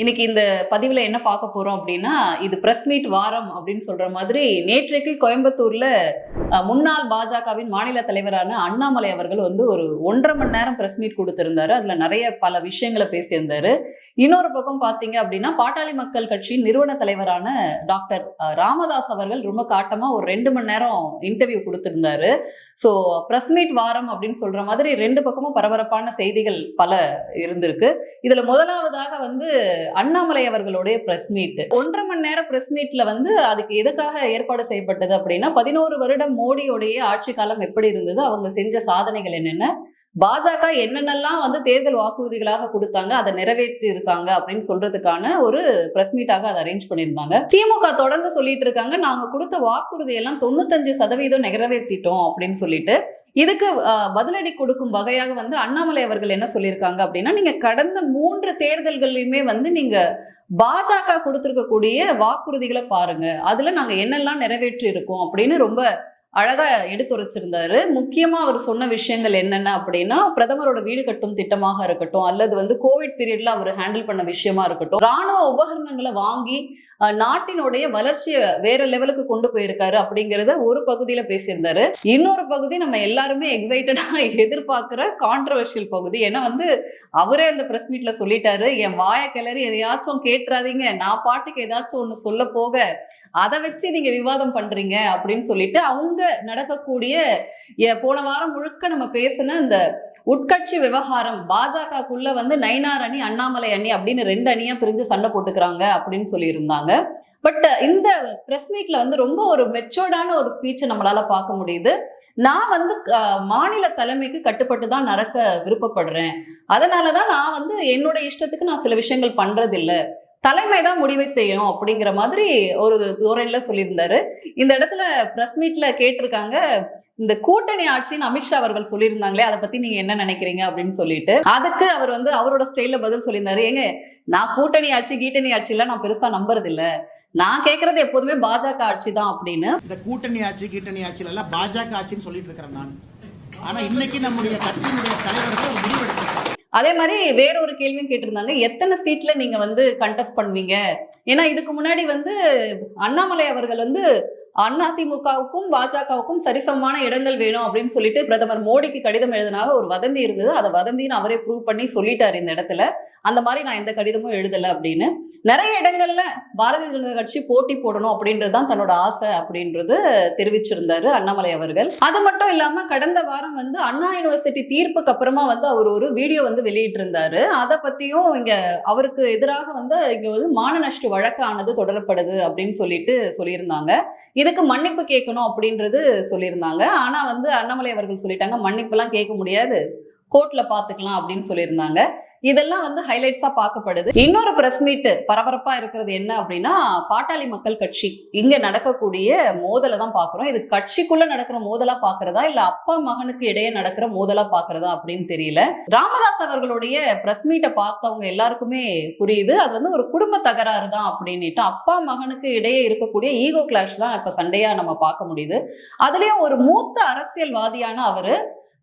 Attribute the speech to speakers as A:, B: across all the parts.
A: இன்னைக்கு இந்த பதிவில் என்ன பார்க்க போகிறோம் அப்படின்னா இது பிரஸ் மீட் வாரம் அப்படின்னு சொல்கிற மாதிரி நேற்றைக்கு கோயம்புத்தூரில் முன்னாள் பாஜகவின் மாநில தலைவரான அண்ணாமலை அவர்கள் வந்து ஒரு ஒன்றரை மணி நேரம் பிரஸ் மீட் கொடுத்துருந்தாரு. அதில் நிறைய பல விஷயங்களை பேசியிருந்தாரு. இன்னொரு பக்கம் பார்த்தீங்க அப்படின்னா பாட்டாளி மக்கள் கட்சியின் நிறுவன தலைவரான டாக்டர் ராமதாஸ் அவர்கள் ரொம்ப காட்டமாக ஒரு ரெண்டு மணி நேரம் இன்டர்வியூ கொடுத்துருந்தாரு. ஸோ பிரஸ் மீட் வாரம் அப்படின்னு சொல்கிற மாதிரி ரெண்டு பக்கமும் பரபரப்பான செய்திகள் பல இருந்திருக்கு. இதில் முதலாவதாக வந்து அண்ணாமலை அவர்களுடைய பிரஸ் மீட் ஒன்றரை மணி நேரம் பிரஸ் மீட்ல வந்து அதுக்கு எதுக்காக ஏற்பாடு செய்யப்பட்டது அப்படின்னா பதினோரு வருடம் மோடியோடைய ஆட்சி காலம் எப்படி இருந்தது அவங்க செஞ்ச சாதனைகள் என்னென்ன பாஜக என்னென்னலாம் வந்து தேர்தல் வாக்குறுதிகளாக கொடுத்தாங்க அதை நிறைவேற்றி இருக்காங்க அப்படின்னு சொல்றதுக்கான ஒரு பிரஸ் மீட்டாக அதை அரேஞ்ச் பண்ணியிருந்தாங்க. திமுக தொடர்ந்து சொல்லிட்டு இருக்காங்க நாங்க கொடுத்த வாக்குறுதி எல்லாம் தொண்ணூத்தஞ்சு சதவீதம் நிறைவேற்றிட்டோம் அப்படின்னு சொல்லிட்டு இதுக்கு பதிலடி கொடுக்கும் வகையாக வந்து அண்ணாமலை அவர்கள் என்ன சொல்லியிருக்காங்க அப்படின்னா நீங்க கடந்த மூன்று தேர்தல்கள்லையுமே வந்து நீங்க பாஜக கொடுத்துருக்கக்கூடிய வாக்குறுதிகளை பாருங்க அதுல நாங்க என்னெல்லாம் நிறைவேற்றி இருக்கோம் அப்படின்னு ரொம்ப அழகா எடுத்துரைச்சிருந்தாரு. முக்கியமா அவர் சொன்ன விஷயங்கள் என்னென்ன அப்படின்னா பிரதமரோட வீடு கட்டும் திட்டமாக இருக்கட்டும் அல்லது வந்து கோவிட் பீரியட்ல அவர் ஹேண்டில் பண்ண விஷயமா இருக்கட்டும் ராணுவ உபகரணங்களை வாங்கி நாட்டினுடைய வளர்ச்சியை வேற லெவலுக்கு கொண்டு போயிருக்காரு அப்படிங்கறத ஒரு பகுதியில பேசியிருந்தாரு. இன்னொரு பகுதி நம்ம எல்லாருமே எக்ஸைட்டடா எதிர்பார்க்கிற கான்ட்ரவர்ஷியல் பகுதி. ஏன்னா வந்து அவரே அந்த பிரஸ் மீட்ல சொல்லிட்டாரு என் வாய கிளறி எதையாச்சும் கேட்டுறாதீங்க. நான் பாட்டுக்கு ஏதாச்சும் ஒண்ணு சொல்ல போக. அதை வச்சு நீங்க விவாதம் பண்றீங்க அப்படின்னு சொல்லிட்டு அவங்க நடக்கக்கூடிய போன வாரம் முழுக்க நம்ம பேசின இந்த உட்கட்சி விவகாரம் பாஜகக்குள்ள வந்து நைனார் அணி அண்ணாமலை அணி அப்படின்னு ரெண்டு அணியா பிரிஞ்சு சண்டை போட்டுக்கிறாங்க அப்படின்னு சொல்லியிருந்தாங்க. பட் இந்த பிரஸ் மீட்ல வந்து ரொம்ப ஒரு மெச்சோர்டான ஒரு ஸ்பீச்சை நம்மளால பார்க்க முடியுது. நான் வந்து மாநில தலைமைக்கு கட்டுப்பட்டு தான் நடக்க விருப்பப்படுறேன். அதனால தான் நான் வந்து என்னோட இஷ்டத்துக்கு நான் சில விஷயங்கள் பண்றதில்லை. தலைமை தான் முடிவை செய்யணும் அப்படிங்கிற மாதிரி ஒரு தோரணையில சொல்லியிருந்தாரு. இந்த இடத்துல பிரஸ் மீட்ல கேட்டிருக்காங்க. இந்த கூட்டணி ஆட்சின்னு அமித்ஷா அவர்கள் சொல்லியிருந்தாங்களே அதை பத்தி நீங்க என்ன நினைக்கிறீங்க அப்படின்னு சொல்லிட்டு. அதுக்கு அவர் வந்து அவரோட ஸ்டைல பதில் சொல்லியிருந்தாரு. ஏங்க நான் கூட்டணி ஆட்சி கீட்டணி ஆட்சி எல்லாம் நான் பெருசா நம்புறது இல்ல நான் கேட்கறது எப்போதுமே பாஜக ஆட்சி தான் அப்படின்னு.
B: இந்த கூட்டணி ஆட்சி கீட்டணி ஆட்சியில எல்லாம் பாஜக ஆட்சின்னு சொல்லிட்டு இருக்கிறேன் நான். ஆனா இன்னைக்கு நம்முடைய கட்சியினுடைய தலைவர்கள் ஒரு
A: அதே மாதிரி வேற ஒரு கேள்வியும் கேட்டிருந்தாங்க. எத்தனை சீட்ல நீங்க வந்து கண்டெஸ்ட் பண்ணுவீங்க? ஏன்னா இதுக்கு முன்னாடி வந்து அண்ணாமலை அவர்கள் வந்து அதிமுகவுக்கும் பாஜகவுக்கும் சரிசமமான இடங்கள் வேணும் அப்படின்னு சொல்லிட்டு பிரதமர் மோடிக்கு கடிதம் எழுதினாக ஒரு வதந்தி இருந்தது. அதை வதந்தின்னு அவரே ப்ரூவ் பண்ணி சொல்லிட்டார் இந்த இடத்துல. அந்த மாதிரி நான் எந்த கடிதமும் எழுதலை அப்படின்னு. நிறைய இடங்கள்ல பாரதிய ஜனதா கட்சி போட்டி போடணும் அப்படின்றது தான் தன்னோட ஆசை அப்படின்றது தெரிவிச்சிருந்தாரு அண்ணாமலை அவர்கள். அது மட்டும் இல்லாம கடந்த வாரம் வந்து அண்ணா யூனிவர்சிட்டி தீர்ப்புக்கு அப்புறமா வந்து அவர் ஒரு வீடியோ வந்து வெளியிட்டு இருந்தாரு அதை பத்தியும் இங்க அவருக்கு எதிராக வந்து இங்க வந்து மான நஷ்ட வழக்கானது தொடரப்படுது அப்படின்னு சொல்லிட்டு சொல்லியிருந்தாங்க. இதுக்கு மன்னிப்பு கேட்கணும் அப்படின்றது சொல்லியிருந்தாங்க. ஆனால் வந்து அண்ணாமலை அவர்கள் சொல்லிட்டாங்க மன்னிப்புலாம் கேட்க முடியாது. கோர்ட்ல பாத்துக்கலாம் அப்படின்னு சொல்லியிருந்தாங்க. இதெல்லாம் வந்து ஹைலைட்ஸா பார்க்கப்படுது. இன்னொரு பிரஸ் மீட் பரபரப்பா இருக்கிறது என்ன அப்படின்னா பாட்டாளி மக்கள் கட்சி. இங்க நடக்கக்கூடிய மோதலை தான் பாக்குறோம் இது கட்சிக்குள்ள நடக்கிற மோதலா பாக்குறதா இல்ல அப்பா மகனுக்கு இடையே நடக்கிற மோதலா பாக்குறதா அப்படின்னு தெரியல. ராமதாஸ் அவர்களுடைய பிரஸ் மீட்டை பார்த்தவங்க எல்லாருக்குமே புரியுது. அது வந்து ஒரு குடும்ப தகராறு தான் அப்படின்னுட்டு அப்பா மகனுக்கு இடையே இருக்கக்கூடிய ஈகோ கிளாஷ் தான் இப்ப சண்டையா நம்ம பார்க்க முடியுது. அதுலயும் ஒரு மூத்த அரசியல்வாதியான அவரு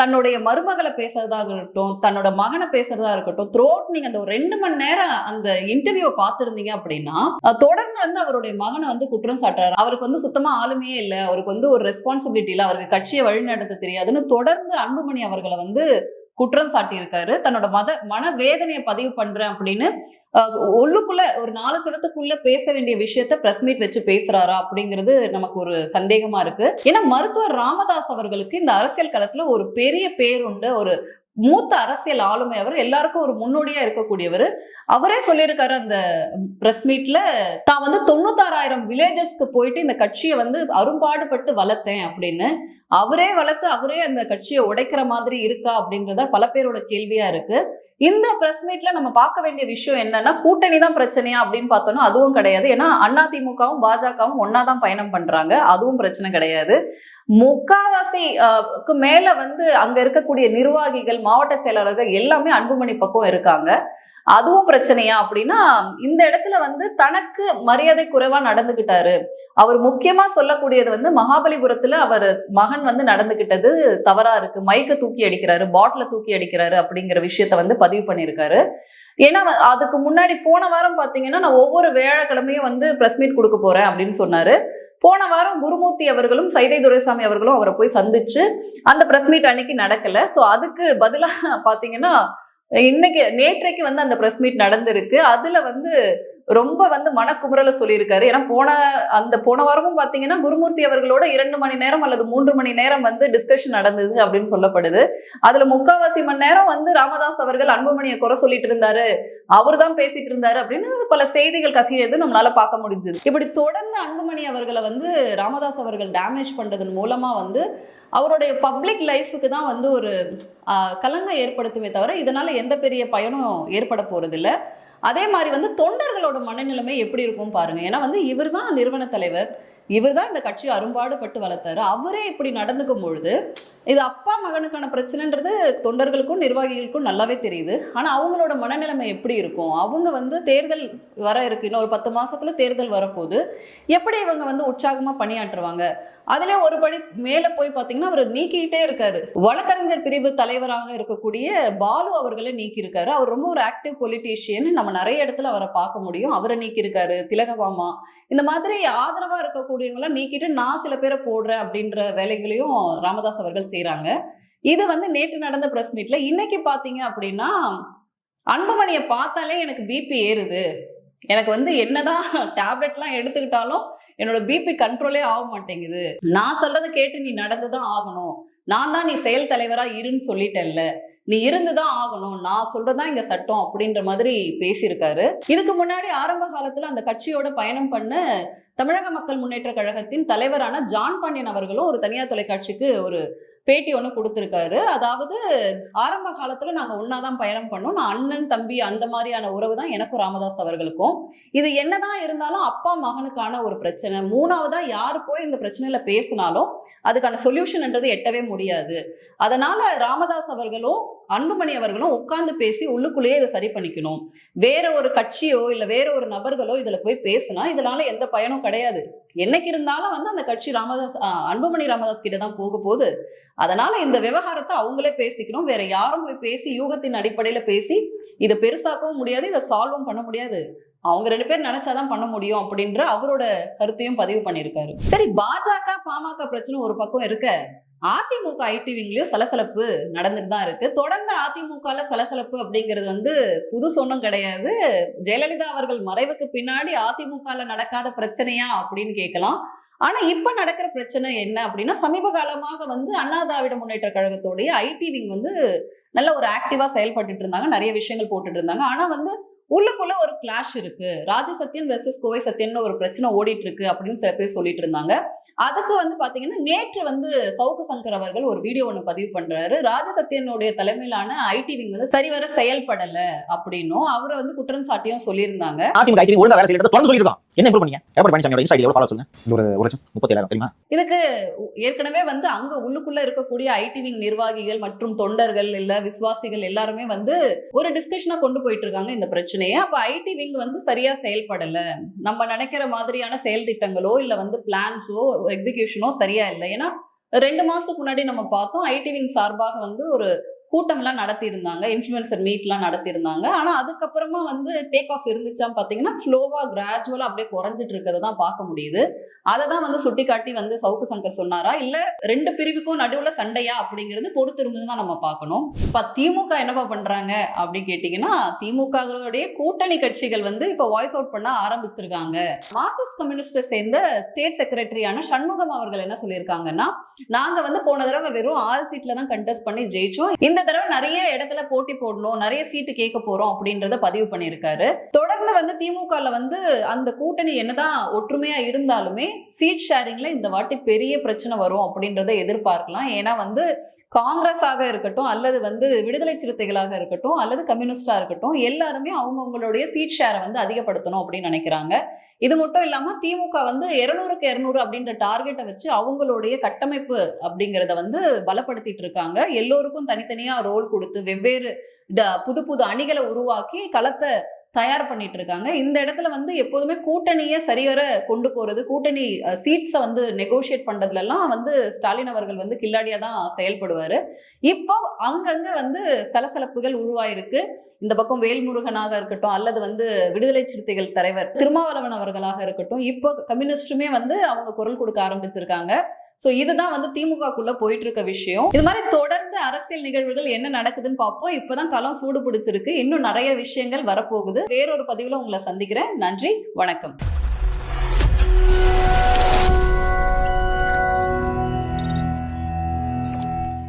A: தன்னுடைய மருமகளை பேசுறதாக இருக்கட்டும் தன்னோட மகனை பேசுறதா இருக்கட்டும் த்ரோட் நீங்க அந்த ஒரு ரெண்டு மணி நேரம் அந்த இன்டர்வியூ பார்த்துருந்தீங்க அப்படின்னா தொடர்ந்து வந்து அவருடைய மகனை வந்து குற்றம் சாட்டுறாரு. அவருக்கு வந்து சுத்தமா ஆளுமையே இல்லை. அவருக்கு வந்து ஒரு ரெஸ்பான்சிபிலிட்டி இல்லை. அவருக்கு கட்சியை வழிநடத்த தெரியாதுன்னு தொடர்ந்து அன்புமணி அவர்களை வந்து குற்றம் சாட்டியிருக்காரு. தன்னோட மத மன வேதனையை பதிவு பண்றேன் அப்படின்னு அஹ், உள்ளுக்குள்ள ஒரு நாலு தினத்துக்குள்ள பேச வேண்டிய விஷயத்த பிரஸ் மீட் வச்சு பேசுறாரா அப்படிங்கிறது நமக்கு ஒரு சந்தேகமா இருக்கு. ஏன்னா மருத்துவர் ராமதாஸ் அவர்களுக்கு இந்த அரசியல் களத்துல ஒரு பெரிய பேர் உண்டு. ஒரு மூத்த அரசியல் ஆளுமை அவர். எல்லாருக்கும் ஒரு முன்னோடியா இருக்கக்கூடியவர். அவரே சொல்லியிருக்காரு அந்த பிரஸ் மீட்ல தான் வந்து தொண்ணூத்தாறாயிரம் வில்லேஜஸ்க்கு போயிட்டு இந்த கட்சியை வந்து அரும்பாடுபட்டு வளர்த்தேன் அப்படின்னு. அவரே வளர்த்து அவரே அந்த கட்சியை உடைக்கிற மாதிரி இருக்கா அப்படின்றத பல பேரோட கேள்வியா இருக்கு. இந்த பிரஸ் மீட்ல நம்ம பார்க்க வேண்டிய விஷயம் என்னன்னா கூட்டணி தான் பிரச்சனையா அப்படின்னு பார்த்தோம்னா அதுவும் கிடையாது. ஏன்னா அதிமுகவும் பாஜகவும் ஒன்னாதான் பயணம் பண்றாங்க. அதுவும் பிரச்சனை கிடையாது. முக்காவாசிக்கு மேல வந்து அங்க இருக்கக்கூடிய நிர்வாகிகள் மாவட்ட செயலாளர்கள் எல்லாமே அன்புமணி பக்கம் இருக்காங்க. அதுவும் பிரச்சனையா அப்படின்னா இந்த இடத்துல வந்து தனக்கு மரியாதை குறைவா நடந்துகிட்டாரு. அவர் முக்கியமா சொல்லக்கூடியது வந்து மகாபலிபுரத்துல அவர் மகன் வந்து நடந்துகிட்டது தவறா இருக்கு. மைக்க தூக்கி அடிக்கிறாரு பாட்டில தூக்கி அடிக்கிறாரு அப்படிங்கிற விஷயத்த வந்து பதிவு பண்ணியிருக்காரு. ஏன்னா அதுக்கு முன்னாடி போன வாரம் பாத்தீங்கன்னா நான் ஒவ்வொரு வியாழக்கிழமையும் வந்து பிரஸ் மீட் கொடுக்க போறேன் அப்படின்னு சொன்னாரு. போன வாரம் குருமூர்த்தி அவர்களும் சைதை துரைசாமி அவர்களும் அவரை போய் சந்திச்சு அந்த பிரஸ் மீட் அன்னைக்கு நடக்கல. ஸோ அதுக்கு பதிலாக பாத்தீங்கன்னா இன்னைக்கு நேற்றைக்கு வந்து அந்த பிரஸ் மீட் நடந்திருக்கு. அதுல வந்து ரொம்ப வந்து மனக்குமுறல சொல்லியிருக்காரு. ஏன்னா போன அந்த போன வாரமும் பாத்தீங்கன்னா குருமூர்த்தி அவர்களோட இரண்டு மணி நேரம் அல்லது மூன்று மணி நேரம் வந்து டிஸ்கஷன் நடந்தது அப்படின்னு சொல்லப்படுது. அதுல முக்காவாசி மணி நேரம் வந்து ராமதாஸ் அவர்கள் அன்புமணியை குறை சொல்லிட்டு இருந்தாரு. அவர் தான் பேசிட்டு இருந்தாரு அப்படின்னு பல செய்திகள் கசியது நம்மளால பார்க்க முடிஞ்சது. இப்படி தொடர்ந்து அன்புமணி அவர்களை வந்து ராமதாஸ் அவர்கள் டேமேஜ் பண்றதன் மூலமா வந்து அவருடைய பப்ளிக் லைஃபுக்கு தான் வந்து ஒரு கலங்கை ஏற்படுத்துமே தவிர இதனால எந்த பெரிய பயனும் ஏற்பட போறதில்ல. அதே மாதிரி வந்து தொண்டர்களோட மனநிலைமை எப்படி இருக்கும் பாருங்க. ஏன்னா வந்து இவர் தான் நிறுவன தலைவர் இவர் தான் இந்த கட்சி அரும்பாடுபட்டு வளர்த்தாரு. அவரே இப்படி நடந்துக்கும் பொழுது இது அப்பா மகனுக்கான பிரச்சனைன்றது தொண்டர்களுக்கும் நிர்வாகிகளுக்கும் நல்லாவே தெரியுது. ஆனால் அவங்களோட மனநிலைமை எப்படி இருக்கும்? அவங்க வந்து தேர்தல் வர இருக்கு. இன்னும் ஒரு பத்து மாசத்துல தேர்தல் வரப்போகுது. எப்படி இவங்க வந்து உற்சாகமாக பணியாற்றுவாங்க? அதுல ஒரு படி மேல போய் பாத்தீங்கன்னா அவர் நீக்கிட்டே இருக்காரு. வழக்கறிஞர் பிரிவு தலைவராக இருக்கக்கூடிய பாலு அவர்களை நீக்கி இருக்காரு அவர் ரொம்ப ஒரு ஆக்டிவ் பொலிட்டீஷியன் நம்ம நிறைய இடத்துல அவரை பார்க்க முடியும். அவரை நீக்கி இருக்காரு இந்த மாதிரி ஆதரவா இருக்கக்கூடியவங்கள நீக்கிட்டு நான் சில பேரை போடுறேன் அப்படின்ற வேலைகளையும் ராமதாஸ் அவர்கள் செய்யறாங்க இது வந்து நேற்று நடந்த பிரஸ் மீட்ல இன்னைக்கு பாத்தீங்க அப்படின்னா அன்புமணியை பார்த்தாலே எனக்கு பிபி ஏறுது. எனக்கு வந்து என்னதான் டேப்லெட்லாம் எடுத்துக்கிட்டாலும் என்னோட பிபி கண்ட்ரோலே ஆக மாட்டேங்குது. நான் சொல்றதை கேட்டு நீ நடந்து தான் ஆகணும். நான் தான் நீ செயல் தலைவரா இருன்னு சொல்லிட்டேன்ல. நீ இருந்துதான் ஆகணும். நான் சொல்றதுதான் இங்க சட்டம் அப்படின்ற மாதிரி பேசியிருக்காரு. இதுக்கு முன்னாடி ஆரம்ப காலத்துல அந்த கட்சியோட பயணம் பண்ண தமிழக மக்கள் முன்னேற்ற கழகத்தின் தலைவரான ஜான் பாண்டியன் அவர்களும் ஒரு தனியார் தொலைக்காட்சிக்கு ஒரு பேட்டி ஒன்று கொடுத்துருக்காரு. அதாவது ஆரம்ப காலத்தில் நாங்கள் ஒன்றா தான் பயணம் பண்ணோம். நான் அண்ணன் தம்பி அந்த மாதிரியான உறவு தான் எனக்கும் ராமதாஸ் அவர்களுக்கும். இது என்னதான் இருந்தாலும் அப்பா மகனுக்கான ஒரு பிரச்சனை. மூணாவதா யார் போய் இந்த பிரச்சனையில பேசினாலும் அதுக்கான சொல்யூஷன்ன்றது எட்டவே முடியாது. அதனால ராமதாஸ் அவர்களும் அன்புமணி அவர்களும் உட்கார்ந்து பேசி உள்ளுக்குள்ளேயே இதை சரி பண்ணிக்கணும். வேற ஒரு கட்சியோ இல்லை வேற ஒரு நபர்களோ இதில் போய் பேசினா இதனால எந்த பயனும் கிடையாது. என்னைக்கு இருந்தாலும் வந்து அந்த கட்சி ராமதாஸ் ஆ, அன்புமணி ராமதாஸ் கிட்ட தான் போக போகுது. அதனால இந்த விவகாரத்தை அவங்களே பேசிக்கணும். வேற யாரும் போய் பேசி யூகத்தின் அடிப்படையில பேசி இதை பெருசாக்கவும் முடியாது இதை சால்வும் பண்ண முடியாது. அவங்க ரெண்டு பேரும் நினைச்சாதான் பண்ண முடியும் அப்படின்ற அவரோட கருத்தையும் பதிவு பண்ணியிருக்காரு. சரி பாஜக பாமக பிரச்சனை ஒரு பக்கம் இருக்க. அதிமுக ஐடிவிங்லயும் சலசலப்பு நடந்துட்டு தான் இருக்கு. தொடர்ந்து அதிமுகல சலசலப்பு அப்படிங்கிறது வந்து புது சொன்னம் கிடையாது. ஜெயலலிதா அவர்கள் மறைவுக்கு பின்னாடி அதிமுகல நடக்காத பிரச்சனையா அப்படின்னு கேட்கலாம். ஆனா இப்ப நடக்கிற பிரச்சனை என்ன அப்படின்னா சமீப காலமாக வந்து அண்ணா திராவிட முன்னேற்ற கழகத்தோடைய ஐடிவிங் வந்து நல்ல ஒரு ஆக்டிவா செயல்பட்டுட்டு இருந்தாங்க. நிறைய விஷயங்கள் போட்டுட்டு இருந்தாங்க. ஆனா வந்து உள்ளுக்குள்ள ஒரு கிளாஷ் இருக்கு. ராஜசத்யன் வெர்சஸ் கோவை சத்யன் ஒரு பிரச்சனை ஓடிட்டு இருக்கு அப்படின்னு சில பேர் சொல்லிட்டு இருந்தாங்க. அதுக்கு வந்து பாத்தீங்கன்னா நேற்று வந்து சவுக்கு சங்கர் அவர்கள் ஒரு வீடியோ ஒன்று பதிவு பண்றாரு. ராஜசத்யனுடைய தலைமையிலான ஐடி விங் வந்து சரிவர செயல்படல அப்படின்னும் அவரை வந்து குற்றம் சாட்டியும் சொல்லியிருந்தாங்க.
C: என்ன இம்ப்ரூவ் பண்ணீங்க? எடப்பாடி பழனிசாமியோட இன்ஸ்டா ஃபாலோ சொல்லுங்க. ஒரு ஒரு லட்சம். தெரியுமா?
A: இதுக்கு ஏற்கனவே வந்து அங்க உள்ளுக்குள்ள இருக்கக்கூடிய ஐடி விங் நிர்வாகிகள் மற்றும் தொண்டர்கள் இல்ல விசுவாசிகள் எல்லாருமே வந்து ஒரு டிஸ்கஷனா கொண்டு போயிட்டு இருக்காங்க இந்த பிரச்சனையே அப்போ ஐடி விங் வந்து சரியாக செயல்படலை. நம்ம நினைக்கிற மாதிரியான செயல் திட்டங்களோ இல்லை வந்து பிளான்ஸோ எக்ஸிகியூஷனோ சரியாக இல்லை. ஏன்னா ரெண்டு மாதத்துக்கு முன்னாடி நம்ம பார்த்தோம் ஐடி விங் சார்பாக வந்து ஒரு கூட்டம்லாம் நடத்தியிருந்தாங்க இன்ஃப்ளூயன்சர் மீட்லாம் நடத்தியிருந்தாங்க. ஆனால் அதுக்கப்புறமா வந்து டேக் ஆஃப் இருந்துச்சான்னு பார்த்தீங்கன்னா ஸ்லோவாக கிராஜுவலாக அப்படியே குறைஞ்சிட்டு இருக்கிறத தான் பார்க்க முடியுது. அதை தான் வந்து சுட்டி காட்டி வந்து சவுக்கு சங்கர் சொன்னாரா? இல்லை ரெண்டு பிரிவுக்கும் நடுவில் சண்டையா அப்படிங்கிறது பொறுத்திருந்து தான் நம்ம பார்க்கணும். இப்போ திமுக என்னப்பா பண்ணுறாங்க அப்படின்னு கேட்டிங்கன்னா திமுகவுடைய கூட்டணி கட்சிகள் வந்து இப்போ வாய்ஸ் அவுட் பண்ண ஆரம்பிச்சிருக்காங்க. மார்க்சிஸ்ட் கம்யூனிஸ்டை சேர்ந்த ஸ்டேட் செக்ரட்டரியான சண்முகம் அவர்கள் என்ன சொல்லியிருக்காங்கன்னா நாங்கள் வந்து போன தடவை வெறும் ஆறு சீட்டில் தான் கண்டெஸ்ட் பண்ணி ஜெயிச்சோம். இந்த தடவை நிறைய இடத்துல போட்டி போடணும் நிறைய சீட்டு கேட்க போறோம் அப்படின்றத பதிவு பண்ணியிருக்காரு. தொடர்ந்து வந்து திமுகல வந்து அந்த கூட்டணி என்னதான் ஒற்றுமையா இருந்தாலுமே சீட் ஷேரிங்ல இந்த வாட்டி பெரிய பிரச்சனை வரும் அப்படின்றத எதிர்பார்க்கலாம். ஏன்னா வந்து காங்கிரஸாக இருக்கட்டும் அல்லது வந்து விடுதலை சிறுத்தைகளாக இருக்கட்டும் அல்லது கம்யூனிஸ்டா இருக்கட்டும் எல்லாருமே அவங்கவுங்களுடைய சீட் ஷேரை வந்து அதிகப்படுத்தணும் அப்படின்னு நினைக்கிறாங்க. இது மட்டும் இல்லாம திமுக வந்து இருநூறுக்கு இருநூறு அப்படின்ற டார்கெட்டை வச்சு அவங்களுடைய கட்டமைப்பு அப்படிங்கிறத வந்து பலப்படுத்திட்டு இருக்காங்க. எல்லோருக்கும் தனித்தனியாக ரோல் கொடுத்து வெவ்வேறு ட- புது புது அணிகளை உருவாக்கி களத்தை தயார் பண்ணிட்டு இருக்காங்க. இந்த இடத்துல வந்து எப்போதுமே கூட்டணியை சரிவர கொண்டு போறது கூட்டணி சீட்ஸை வந்து நெகோஷியேட் பண்றதுல எல்லாம் வந்து ஸ்டாலின் அவர்கள் வந்து கில்லாடியா தான் செயல்படுவாரு. இப்போ அங்கங்க வந்து சலசலப்புகள் உருவாயிருக்கு. இந்த பக்கம் வேல்முருகனாக இருக்கட்டும் அல்லது வந்து விடுதலை சிறுத்தைகள் தலைவர் திருமாவளவன் அவர்களாக இருக்கட்டும் இப்போ கம்யூனிஸ்டுமே வந்து அவங்க குரல் கொடுக்க ஆரம்பிச்சிருக்காங்க. சோ இதுதான் வந்து திமுகக்குள்ள போயிட்டு இருக்க விஷயம். இது மாதிரி தொடர்ந்து அரசியல் நிகழ்வுகள் என்ன நடக்குதுன்னு பார்ப்போம். இப்பதான் களம் சூடு பிடிச்சிருக்கு இன்னும் நிறைய விஷயங்கள் வரப்போகுது. வேறொரு பதிவுல உங்களை சந்திக்கிறேன். நன்றி. வணக்கம்.